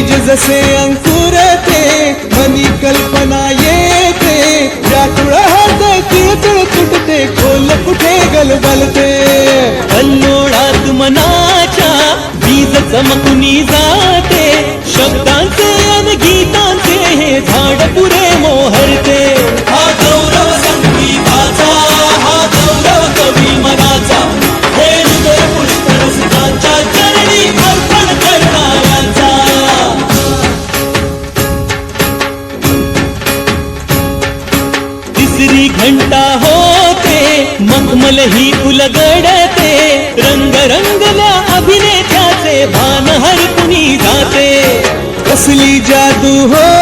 जसे अंकुरते मनी कल्पना येते. व्याकुळ हात तिळतिळ तुटते खोल कुठे गलबलते. कल्लोळात मनाच्या बीज चमकुनी जाते शब्दांचे तिसरी घंटा होते मखमल ही उलगडते रंग रंगल्या अभिनेत्याचे भान हरकुनी जाते. कसली जादू होते